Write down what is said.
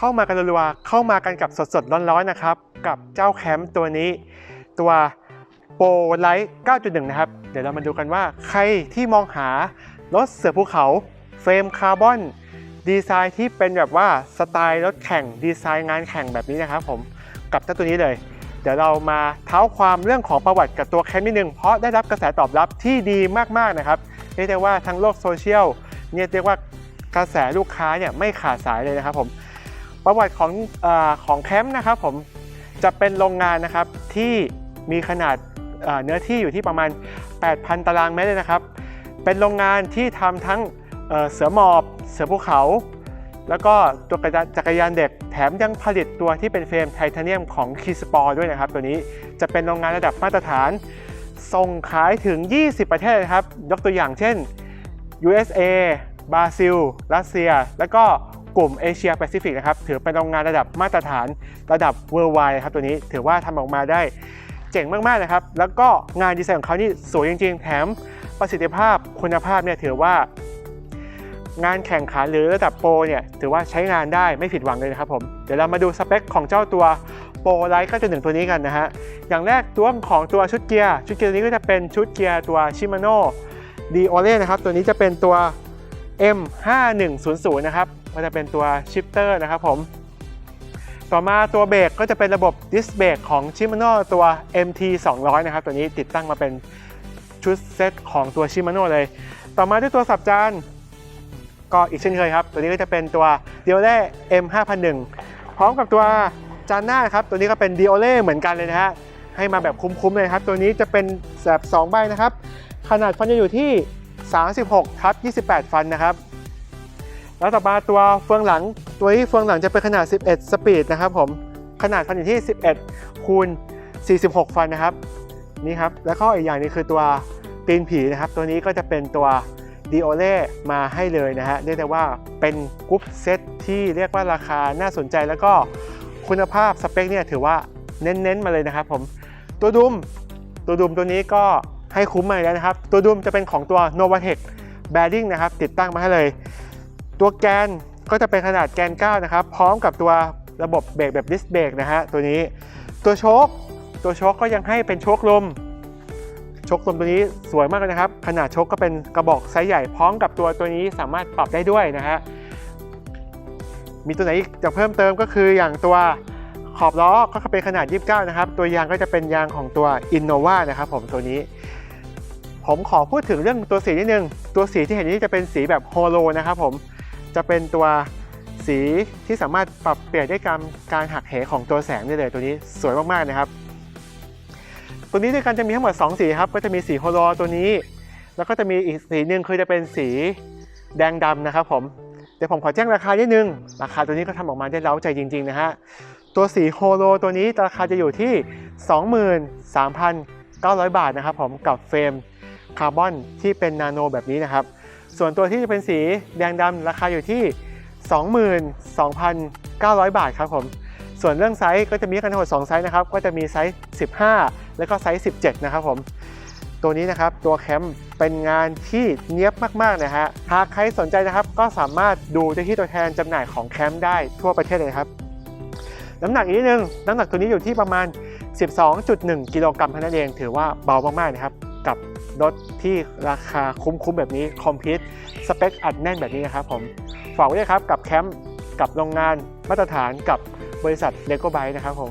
เข้ามากันรัวเข้ามากันกับสดๆร้อนๆนะครับ กับเจ้าแคมป์ตัวนี้ตัวโปรไลท์9.1 นะครับ เดี๋ยวเรามาดูกันว่าใครที่มองหารถเสือภูเขาเฟรมคาร์บอนดีไซน์ที่เป็นแบบว่าสไตล์รถแข่งดีไซน์งานแข่งแบบนี้นะครับผมกับเจ้าตัวนี้เลย เดี๋ยวเรามาเท้าความเรื่องของประวัติกับตัวแคมป์นิดนึง เพราะได้รับกระแสตอบรับที่ดีมากๆนะครับเรียกได้ว่าทั้งโลกโซเชียลเนี่ยเรียกว่ากระแสลูกค้าเนี่ยไม่ขาดสายเลยนะครับผม ประวัติของอของแคมป์นะครับผมจะเป็นโรงงานนะครับที่มีขนาดเนื้อที่อยู่ที่ประมาณ 8,000 ตารางเมตรเลยนะครับ เป็นโรงงานที่ทำทั้งเอ่อเสือหมอบ เสือภูเขา แล้วก็ตัวจักรยานเด็ก แถมยังผลิตตัวที่เป็นเฟรมไทเทเนียมของคีสปอร์ด้วยนะครับ ตัวนี้จะเป็นโรงงานระดับมาตรฐาน ส่งขายถึง 20 ประเทศนะครับ ยกตัวอย่างเช่น USA บราซิล รัสเซีย แล้วก็ กลุ่มเอเชียแปซิฟิกนะครับถือเป็นโรงงานระดับมาตรฐานระดับ worldwide ครับตัวนี้ถือว่าทำออกมาได้เจ๋งมาก ๆ นะครับ แล้วก็งานดีไซน์ของเขานี่สวยจริง ๆ แถมประสิทธิภาพคุณภาพเนี่ยถือว่า งานแข่งขันหรือระดับโปรเนี่ยถือว่าใช้งานได้ไม่ผิดหวังเลยนะครับผมเดี๋ยวเรามาดูสเปคของเจ้าตัวโปรไลท์ก็จะหนึ่งตัวนี้กันนะฮะอย่างแรกตัวของตัวชุดเกียร์ชุดเกียร์นี้ก็จะเป็นชุดเกียร์ตัวชิมาโน่ดีโอเล่นะครับตัวนี้จะเป็นตัว M5100 นะครับ ก็จะเป็นตัวชิปเตอร์นะครับผม ต่อมาตัวเบรกก็จะเป็นระบบดิสเบรกของ Shimano ตัว MT 200นะครับ ตัวนี้ติดตั้งมาเป็นชุดเซตของตัว Shimano เลย ต่อมาด้วยตัวสับจานก็อีกเช่นเคยครับ ตัวนี้ก็จะเป็นตัว d i o l e M 5001พร้อมกับตัวจานหน้าครับ ตัวนี้ก็เป็น d i o l e เหมือนกันเลยนะฮะให้มาแบบคุ้มๆเลยครับ ตัวนี้จะเป็นแบบ2ใบนะครับ ขนาดฟันจะอยู่ที่ 36ทับ28 ฟันนะครับ แล้วต่อมาตัวเฟืองหลังตัวนี้เฟืองหลังจะเป็นขนาด 11 สปีดนะครับผมขนาดฟันอยู่ที่ 11 คูณ 46 ฟันนะครับนี่ครับแล้วก็อีกอย่างนึงคือตัวตีนผีนะครับ ตัวนี้ก็จะเป็นตัวดีโอเล่มาให้เลยนะฮะเรียกได้ว่าเป็นกรุ๊ปเซตที่เรียกว่าราคาน่าสนใจแล้วก็คุณภาพสเปคเนี่ยถือว่าเน้นๆมาเลยนะครับผมตัวดุมตัวดุมตัวนี้ก็ให้คุ้มมาแล้วนะครับ ตัวดุมจะเป็นของตัว Novatec Bearing นะครับ ติดตั้งมาให้เลย ตัวแกนก็จะเป็นขนาดแกน 9 นะครับ พร้อมกับตัวระบบเบรกแบบดิสเบรกนะฮะตัวนี้ตัวโชคตัวโชคก็ยังให้เป็นโชคลมชกลมตัวนี้สวยมากเลยนะครับ ขนาดชกก็เป็นกระบอกไซส์ใหญ่พร้อมกับตัวตัวนี้สามารถปรับได้ด้วยนะฮะ มีตัวไหนอีกจะเพิ่มเติมก็คืออย่างตัวขอบล้อก็เป็นขนาด 29 นะครับ ตัวยางก็จะเป็นยางของตัว Innova นะครับผมตัวนี้ ผมขอพูดถึงเรื่องตัวสีนิดนึง ตัวสีที่เห็นนี้จะเป็นสีแบบโฮโลนะครับผม จะเป็นตัวสีที่สามารถปรับเปลี่ยนได้การการหักเหของตัวแสงได้เลยตัวนี้สวยมากๆนะครับ ตัวนี้ด้วยกันจะมีทั้งหมด2สีครับก็จะมีสีโฮโลตัวนี้ แล้วก็จะมีอีกสีหนึ่งคือจะเป็นสีแดงดำนะครับผมเดี๋ยวผมขอแจ้งราคานิดนึง ราคาตัวนี้ก็ทำออกมาได้เล้าใจจริง ๆ นะฮะ ตัวสีโฮโลตัวนี้ราคาจะอยู่ที่ 23,900 บาทนะครับผมกับเฟรมคาร์บอนที่เป็นนาโนแบบนี้นะครับ ส่วนตัวที่จะเป็นสีแดงดำราคาอยู่ที่ 22,900 บาทครับผม ส่วนเรื่องไซส์ก็จะมีกันทั้งหมด2ไซส์นะครับ ก็จะมีไซส์ 15 แล้วก็ไซส์ 17 นะครับผม ตัวนี้นะครับตัวแคมป์เป็นงานที่เนี้ยบมากๆนะฮะ หากใครสนใจนะครับ ก็สามารถดูได้ที่ตัวแทนจำหน่ายของแคมป์ได้ทั่วประเทศเลยครับ น้ำหนักอีกนิดนึง น้ำหนักตัวนี้อยู่ที่ประมาณ 12.1 กิโลกรัมเท่านั้นเอง ถือว่าเบามากๆนะครับ กับรถที่ราคาคุ้มๆแบบนี้คอมพิวต์สเปคอัดแน่นแบบนี้นะครับผมฝากไว้ด้วยครับกับแคมป์กับโรงงานมาตรฐานกับบริษัทเลโก้ไบนะครับผม